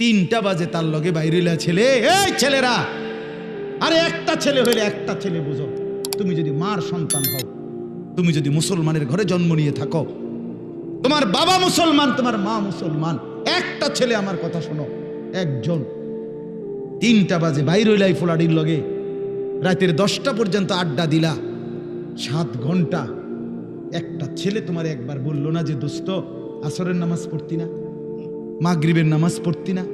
তিনটা বাজে তার লগে বাইরেলা ছেলে। এই ছেলেরা! আরে একটা ছেলে হইলে একটা ছেলে বুঝো। তুমি যদি মার সন্তান হও, তুমি যদি মুসলমানের ঘরে জন্ম নিয়ে থাকো, তোমার বাবা মুসলমান, তোমার মা মুসলমান, একটা ছেলে আমার কথা শোনো, একজন। তিনটা বাজে বাইরইলাই ফোলাডির লগে রাতের দশটা পর্যন্ত আড্ডা দিলা। সাত ঘণ্টা। একটা ছেলে তোমার একবার বলল না যে, দোস্ত, আসরের নামাজ পড়তি না? মাগরিবের নামাজ পড়তি না,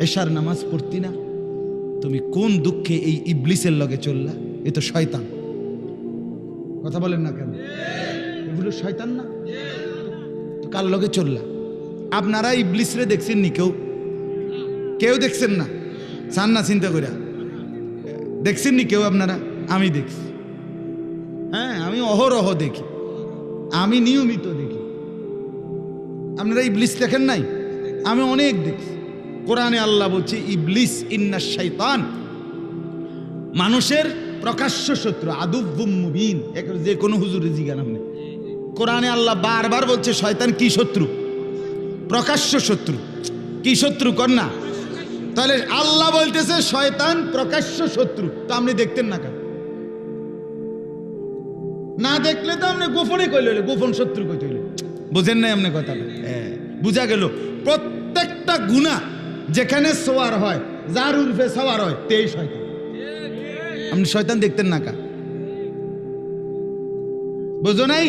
এশার নামাজ পড়তি না। তুমি কোন দুঃখে এই ইবলিসের লগে চললা? এ তো শয়তান। কথা বলেন না কেন? এগুলো শয়তান না? তো কার লগে চললা? আপনারা ইবলিসরে দেখছেন নি কেউ? কেউ দেখছেন না? চান না চিন্তা কইরা। দেখছেন নি কেউ আপনারা? আমি দেখছি। হ্যাঁ আমি অহরহ দেখি। আমি নিয়মিত দেখি। আপনারা ইবলিস দেখেন নাই? আমি অনেক দেখছি। কোরআনে আল্লাহ বলছে, ইবলিস ইন্না শৈতান মানুষের প্রকাশ্য শত্রু মুবিন। যে কোনো হুজুরে জিগান আপনি কোরআনে আল্লাহ বারবার বলছে, শয়তান কি শত্রু? প্রকাশ্য শত্রু। কি শত্রু না? তাহলে আল্লাহ বলতেছে, শয়তান প্রকাশ্য শত্রু। তো আপনি দেখতেন না কেন? না দেখলে তো আপনি গোপনে কইলে গোপন শত্রু হইলে। বুঝেন নাই আপনি কথাটা? হ্যাঁ। বুঝা গেল, প্রত্যেকটা গুণা যেখানে সোয়ার হয়, যার উর্ফে সওয়ার হয়, তেই শয়তান। আপনি শয়তান দেখতেন না কা? বুঝো নাই?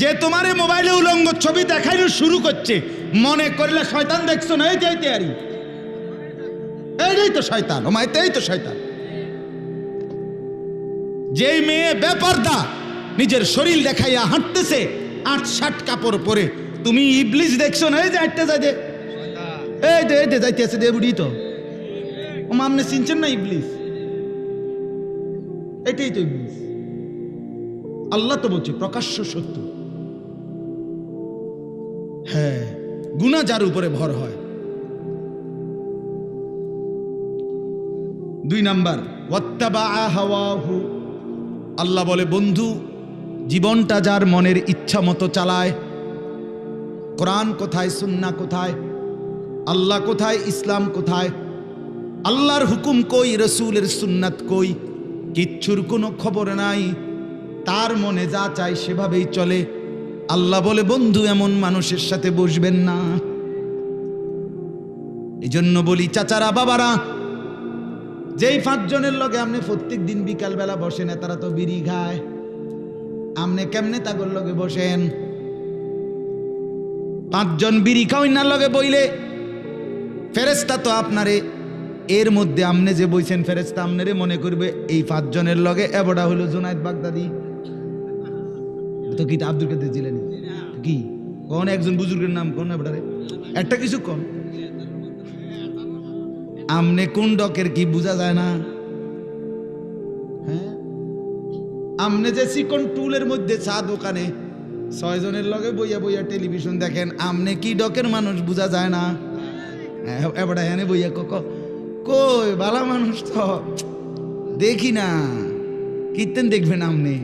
যে তোমার মোবাইলে উলঙ্গ ছবি দেখাইলে শুরু করছে, মনে করলে শয়তান দেখছ না, এই যে তৈরি এইটাই তো শয়তান, ও মাইতেই তো শয়তান। যেই মেয়ে বেপর্দা নিজের শরীর দেখাইয়া হাঁটতেছে আট ষাট কাপড় পরে তুমি ইবলিস দেখছ না? এই যে হাঁটতে যাই দে এই দে এই দে যাইতেছে দে বুড়ি তো। ও মামনে চিনছেন না ইবলিস? এটাই তো ইবলিস। আল্লাহ তো বলছে, প্রকাশ্য সত্য। হ্যাঁ গুণা যার উপরে ভর হয়। দুই নাম্বার আল্লাহ বলে, বন্ধু, জীবনটা যার মনের ইচ্ছা মতো চালায় কোরআন কোথায়, সুন্না কোথায়, আল্লাহ কোথায়, ইসলাম কোথায়, আল্লাহর হুকুম কই, রসুলের সুন্নাত কই, কিচ্ছুর কোনো খবর নাই। তার মনে যা চায় সেভাবেই চলে। আল্লাহ বলে, বন্ধু, এমন মানুষের সাথে বসবেন না। এই জন্য বলি, চাচারা, বাবারা, যেই পাঁচজনের লগে আপনি প্রত্যেক দিন বিকালবেলা বসেন তারা তো বিড়ি খায়। আপনি কেমনে তাগর লগে বসেন? পাঁচজন বিড়ি না লগে বইলে ফেরেস্তা তো আপনারে, এর মধ্যে আমনে যে বইছেন ফেরেস্তা আমনেরে মনে করবে এই পাঁচজনের লগে এবড়া হলো জুনায়দ বাগদাদি। তো কি আব্দুল কাদের জিলানি? কি? কোন একজন বুজুর্গের নাম কোন এবড়ারে? একটা কিছু কোন? আমনে কোন ডকের কি বোঝা যায় না? হ্যাঁ? আমনে যে চিকন টুলের মধ্যে চা দোকানে ছয় জনের লগে বইয়া বইয়া টেলিভিশন দেখেন আমনে কি ডকের মানুষ বোঝা যায় না। হ্যাঁ, এবারে হ্যাঁ বইয়া কক কই বালা মানুষ তো। দেখি না। কীর্তেন দেখবেন আমনে।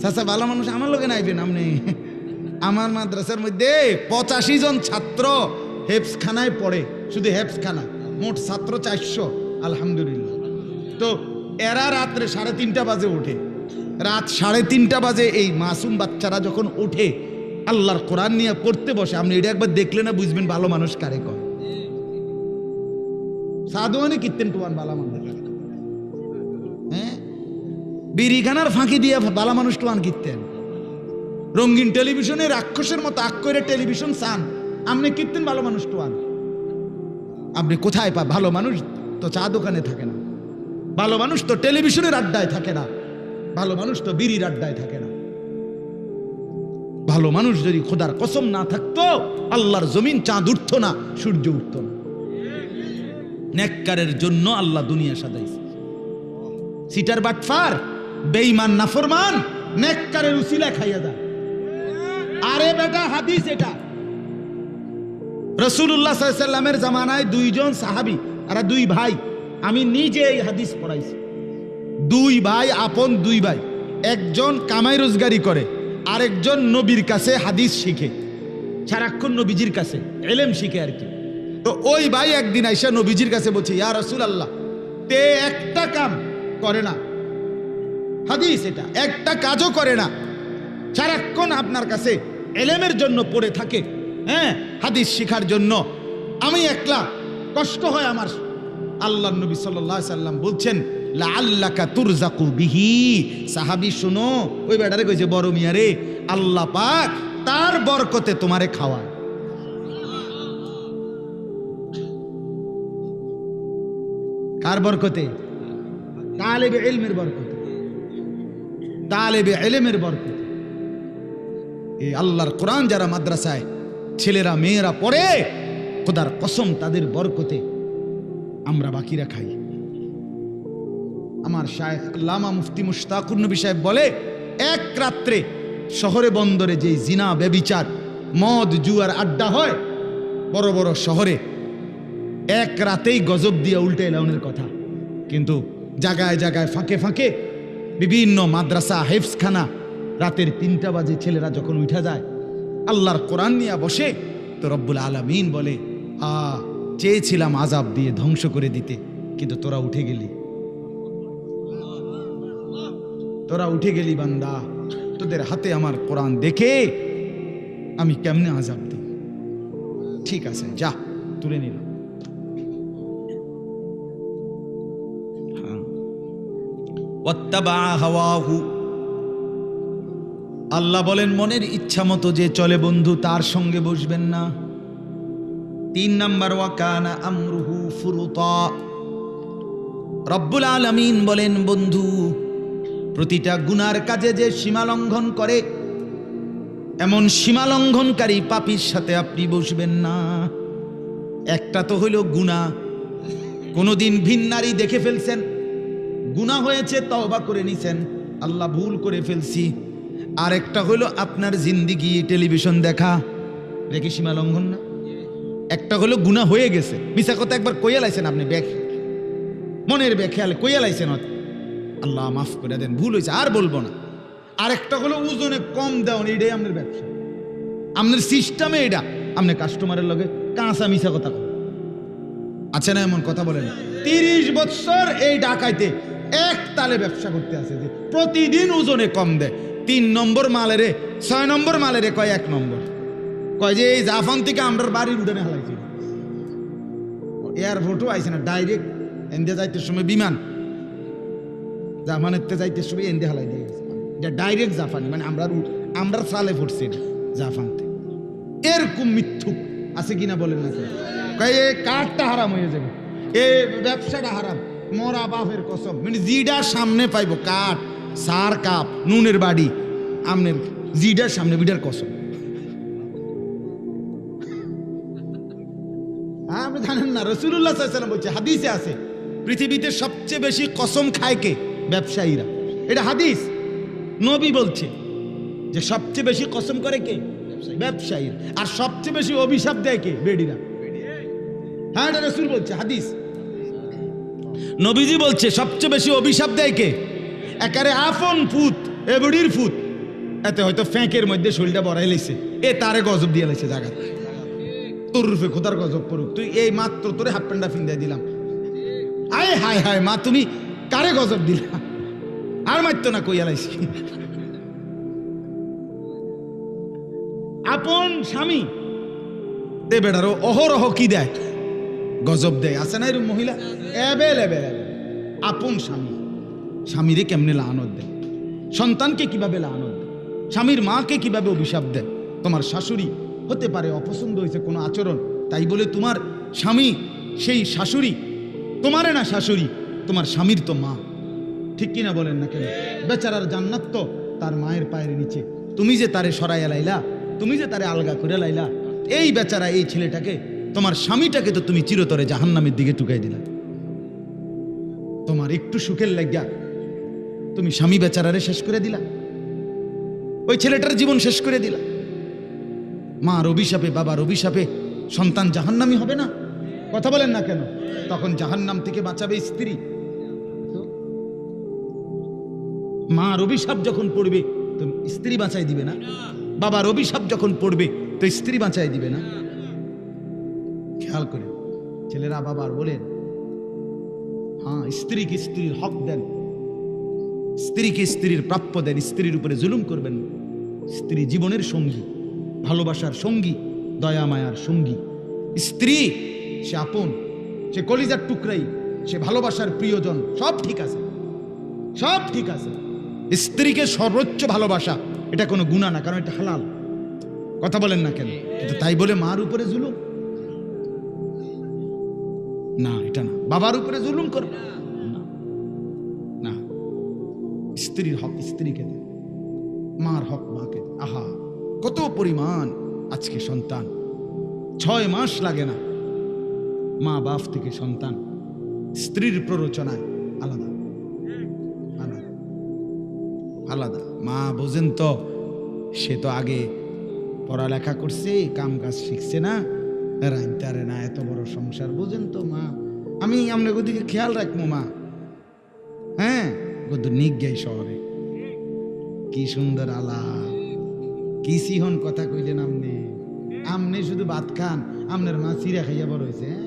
চাচা ভালো মানুষ আমার লোকে নাইবেন আমনে। আমার মাদ্রাসার মধ্যে পঁচাশি জন ছাত্র হেফসখানায় পড়ে শুধু হেফসখানা মোট ছাত্র চারশো আলহামদুলিল্লাহ। তো এরা রাত্রে সাড়ে তিনটা বাজে ওঠে। রাত সাড়ে তিনটা বাজে এই মাসুম বাচ্চারা যখন ওঠে, আল্লাহর কোরআন নিয়ে পড়তে বসে, আপনি এটা একবার দেখলে না বুঝবেন ভালো মানুষ কারে কয়। সাধুয়ানি কীর্তেন টুয়ান ভালো মানুষ। হ্যাঁ? বিড়িখানার ফাঁকি দিয়ে বালা মানুষ টুয়ান কীর্তেন। রঙিন টেলিভিশনে রাক্ষসের মতো আক করে টেলিভিশন চান, আপনি কীর্তেন ভালো মানুষ টুয়ান আপনি কোথায় পা ভালো মানুষ তো চা দোকানে থাকে না। ভালো মানুষ তো টেলিভিশনের আড্ডায় থাকে না। ভালো মানুষ তো বিড়ির আড্ডায় থাকে না। ভালো মানুষ যদি খোদার কসম না থাকতো, আল্লাহর জমিন চাঁদ উঠত না, সূর্য উঠত না। নেককারের জন্য আল্লাহ দুনিয়া সাজাইছে। সিটার বাটফার, বেঈমান, নাফরমান, নেককারের উসিলা খাইয়া দেয়। আরে বেটা, হাদিস এটা। রসুল্লাহ সাল্লামের জামানায় দুইজন সাহাবি আর দুই ভাই, আমি নিজে এই হাদিস পড়াইছি। দুই ভাই, আপন দুই ভাই। একজন কামাই রোজগারি করে, আরেকজন নবীর কাছে হাদিস শিখে। সারাক্ষণ নবীজির কাছে, এলেম শিখে আর কি। তো ওই ভাই একদিন আইসা নবীজির কাছে বলছে, ইয়া রসুল আল্লাহ তে একটা কাম করে না। হাদিস এটা, একটা কাজও করে না। সারাক্ষণ আপনার কাছে এলেমের জন্য পড়ে থাকে হ্যাঁ হাদিস শিখার জন্য। আমি একলা, কষ্ট হয় আমার। আল্লাহ নবী সাল্লাম বলছেন আল্লাকা তুরজাকু বিহি। সাহাবি, শুনো, ওই বেটারে কইছে, বড় মিয়া রে, আল্লাহ পাক তার বরকতে তোমারে খাওয়ায়। কার বরকতে? তালেবে এলমের বরকতে। তালেবে এলেমের বরকতে। এই আল্লাহর কোরআন যারা মাদ্রাসায় ছেলেরা, মেয়েরা পড়ে, খোদার কসম তাদের বরকতে আমরা বাকিরা খাই। আমার শায়েখ আল্লামা মুফতি মুশতাকুর নবী সাহেব বলে, এক রাত্রে শহরে বন্দরে যে জিনা বেবিচার মদ, জুয়ার আড্ডা হয়, বড় বড় শহরে, এক রাতেই গজব দিয়ে উল্টে এলাউনের কথা। কিন্তু জায়গায় জায়গায় ফাঁকে ফাঁকে বিভিন্ন মাদ্রাসা হেফসখানা রাতের তিনটা বাজে ছেলেরা যখন উঠা যায়, আল্লাহর কোরআন নিয়ে বসে, তো রব্বুল আলমিন বলে, আ, চেয়েছিলাম আজাব দিয়ে ধ্বংস করে দিতে, কিন্তু তোরা উঠে গেলি। তোরা উঠে গেলি বান্দা। তোদের হাতে আমার কোরআন দেখে আমি কেমনে আজাব দিই? ঠিক আছে, যা, তুলে হাওয়াহু। আল্লাহ বলেন, মনের ইচ্ছা মতো যে চলে বন্ধু, তার সঙ্গে বসবেন না। তিন নাম্বার ওয়াকানা আমরুহু ফুরুতা। রব্বুল আলামিন বলেন, বন্ধু প্রতিটা গুনার কাজে যে সীমা লঙ্ঘন করে, এমন সীমা লঙ্ঘনকারী পাপির সাথে আপনি বসবেন না। একটা তো হইল গুণা কোনোদিন ভিন্নারি দেখে ফেলছেন গুণা হয়েছে, তওবা করে নিছেন, আল্লাহ ভুল করে ফেলছি। আর একটা হলো আপনার জিন্দিগি, টেলিভিশন দেখা। রেখে সীমা লঙ্ঘন না? একটা হলো গুণা হয়ে গেছে। মিশা কথা একবার কইয়া লাইছেন আপনি ব্যাগ মনের ব্যাখ্যাল কইয়া লাইছেন অত। আল্লাহ মাফ করে দেন, ভুল হয়েছে, আর বলব না। আর একটা হলো ওজনে কম দেওয়ান এটাই আপনার ব্যবসা। আপনার সিস্টেমে এটা। আপনি কাস্টমারের লগে কাঁচা মিশা কথা আছে না এমন কথা বলেন? তিরিশ বছর এই ডাকাইতে এক তালে ব্যবসা করতে আছে যে প্রতিদিন ওজনে কম দেয়। তিন নম্বর মালেরে ছয় নম্বর মালেরে কয় এক নম্বর? কয় যে এই জাফান থেকে আমরা বাড়ির উঠানে হালাইছি। এয়ারপোর্টও আইছে না ডাইরেক্ট এনদে যাইতে সময় বিমান। জাফানের যাইতে সময় এনদে হালাই দিয়ে গেছে। এটা ডাইরেক্ট জাফানি মানে আমরা আমরা সালে ফুটছে এটা এরকম মিথ্যুক, আছে কিনা বলেন না এ কাঠটা হারাম হয়ে যাবে। এ ব্যবসাটা হারাম। মরা বাপের কসম। মানে জিডার সামনে পাইবো কাঠ, সার কাপ, নুনের বাড়ি। আমনের জিডার সামনে বিডার কসম। আপনি জানেন না রসুল্লাহ বলছে, হাদিসে আছে, পৃথিবীতে সবচেয়ে বেশি কসম খায় কে? ব্যবসায়ীরা। এটা হাদিস। নবী বলছে যে সবচেয়ে বেশি কসম করে কে? ব্যবসায়ী। আর সবচেয়ে বেশি অভিশাপ দেয় কে? বেডিরা। হ্যাঁ এটা রসুল বলছে হাদিস। নবীজি বলছে সবচেয়ে বেশি অভিশাপ দেয় কে? একারে আফন ফুত এ বুড়ির ফুত। এতে হয়তো ফ্যাঁকের মধ্যে শরীরটা বড়াই লাইছে এ তারে গজব দিয়ে লাইছে জায়গা তোর রূপে খোদার গজব পড়ুক। তুই এই মাত্র তোরে হাফ প্যান্ডা ফিন্দাই দিলাম। আয় হায় হায় মা তুমি কারে গজব দিলা। আর মারতো না কইয়া আপন স্বামী, দে বেড়ারও অহরহ কি দেয়? গজব দেয়। আছে না এরকম মহিলা? এবেল। আপন স্বামী। স্বামীরে কেমনে লানত দেয়? সন্তানকে কীভাবে লানত দেয়? স্বামীর মাকে কীভাবে অভিশাপ দেয়? তোমার শাশুড়ি হতে পারে অপছন্দ হয়েছে কোনো আচরণ, তাই বলে তোমার স্বামী সেই শাশুড়ি। তোমারে না শাশুড়ি তোমার স্বামীর তো মা। ঠিক কিনা বলেন না কেন? বেচারার জান্নাত তো তার মায়ের পায়ের নিচে। তুমি যে তারে সরাইয়া লাইলা, তুমি যে তারে আলগা করে লাইলা, এই বেচারা এই ছেলেটাকে, তোমার স্বামীটাকে তো তুমি চিরতরে জাহান্নামের দিকে টুকাই দিলা। তোমার একটু সুখের লাগিয়া তুমি স্বামী বেচারারে শেষ করে দিলা। ওই ছেলেটার জীবন শেষ করে দিলা। মার অভিশাপে, বাবার অভিশাপে সন্তান জাহান্নামি হবে না। কথা বলেন না কেন? তখন জাহান্নাম থেকে বাঁচাবে স্ত্রী। মার অভিশাপ যখন পড়বে, তো স্ত্রী বাঁচাই দিবে না। বাবার অভিশাপ যখন পড়বে, তো স্ত্রী বাঁচাই দিবে না। খেয়াল করে ছেলেরা বাবার বলেন হ্যাঁ স্ত্রীকে স্ত্রীর হক দেন। স্ত্রীকে স্ত্রীর প্রাপ্য দেন, স্ত্রীর উপরে জুলুম করবেন স্ত্রী জীবনের সঙ্গী, ভালোবাসার সঙ্গী, দয়া মায়ার সঙ্গী। স্ত্রী, সে আপন, সে কলিজার টুকরাই, সে ভালোবাসার প্রিয়জন, সব ঠিক আছে। সব ঠিক আছে। স্ত্রীকে সর্বোচ্চ ভালোবাসা, এটা কোনো গুণা না, কারণ এটা হালাল। কথা বলেন না কেন? কিন্তু তাই বলে মার উপরে জুলুম? না, এটা না। বাবার উপরে জুলুম করবে না স্ত্রীর হক স্ত্রীকে দেয় মার হক মাকে। আহা, কত পরিমাণ আজকে সন্তান। ছয় মাস লাগে না। মা বাপ থেকে সন্তান। স্ত্রীর প্ররোচনায় আলাদা। আলাদা। মা বোঝেন তো, সে তো আগে পড়ালেখা করছে কাম কাজ শিখছে না রাইতারে না এত বড় সংসার, বোঝেন তো মা। আমি আপনার ওদিকে খেয়াল রাখব মা। হ্যাঁ কত নিক যাই শহরে। কি সুন্দর আলাপ কি সিহন কথা কইলেন আপনি। আমনে শুধু ভাত খান আমনের মা চিরা খাইয়া বড় হয়েছে হ্যাঁ?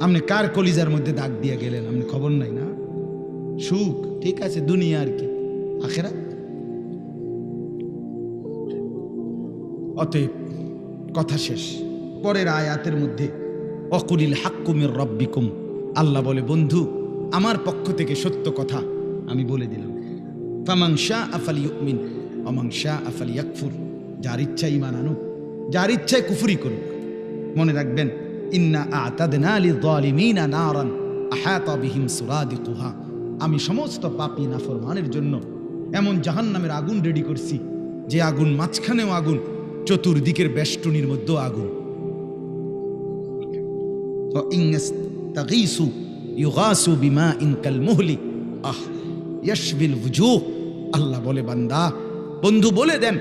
আপনি কার কলিজার মধ্যে দাগ দিয়া গেলেন? আপনি খবর নাই না? সুখ, ঠিক আছে, দুনিয়া আর কি। আখেরা অতএব কথা শেষ। পরের আয়াতের মধ্যে, অকুলিল হাক্কুমের রব্বিকুম। আল্লাহ বলে, বন্ধু, আমার পক্ষ থেকে সত্য কথা আমি বলে দিলাম। ফামাং শাহ আফালি ইউমিন অমাং শাহ আফালি ইয়াকফুর যার ইচ্ছা ইমান আনুক, যার ইচ্ছায় কুফুরি করুক। মনে রাখবেন, ইন্না আতাদনা লিযালিমিনা নারান আহাতা বিহিম সুরাদিকুহা। আমি সমস্ত পাপি নাফরমানের জন্য এমন জাহান নামের আগুন রেডি করছি, যে আগুন মাঝখানেও আগুন, চতুর্দিকের বেষ্টনির মধ্যেও আগুন। আল্লাহ বলে, বান্দা, বন্ধু বলে দেন,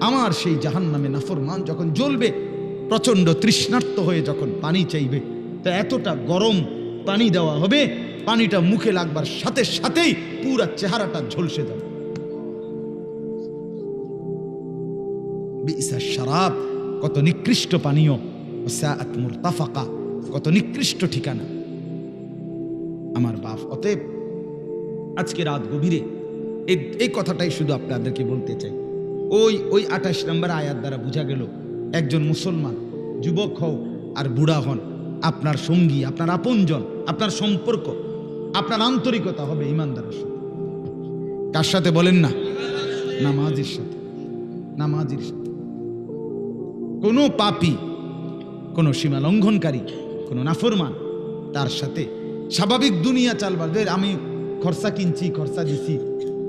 আমার সেই জাহান নামে নাফরমান যখন জ্বলবে, প্রচণ্ড তৃষ্ণার্ত হয়ে যখন পানি চাইবে, তা এতটা গরম পানি দেওয়া হবে পানিটা মুখে লাগবার সাথে সাথেই পুরা চেহারাটা ঝলসে যাবে। বিসা শারাব, কত নিকৃষ্ট পানীয়। সাআত মুরতাফাকা, কত নিকৃষ্ট ঠিকানা। আমার বাপ, অতএব আজকে রাত গভীরে এই এই কথাটাই শুধু আপনাদেরকে বলতে চাই। ওই ওই আঠাশ নম্বর আয়াত দ্বারা বোঝা গেল, একজন মুসলমান যুবক হও আর বুড়া হন। আপনার সঙ্গী, আপনার আপনজন, আপনার সম্পর্ক আপনার আন্তরিকতা হবে ইমানদারের সাথে। কার সাথে বলেন না? নামাজের সাথে। নামাজের সাথে। কোনো পাপি, কোনো সীমা লঙ্ঘনকারী, কোনো নাফরমান তার সাথে স্বাভাবিক দুনিয়া চালবার। আমি খরচা কিনছি, খরচা দিছি,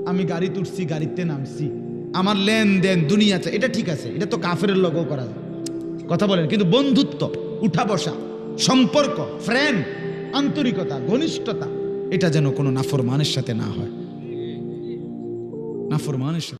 আমি গাড়ি তুলছি, গাড়িতে নামছি, আমার লেনদেন দুনিয়া এটা ঠিক আছে, এটা তো কাফের লগও করা যায়। কথা বলেন, কিন্তু বন্ধুত্ব, উঠা বসা, সম্পর্ক ফ্রেন্ড আন্তরিকতা, ঘনিষ্ঠতা এটা যেন কোনো নাফরমানের সাথে না হয়। নাফরমানের সাথে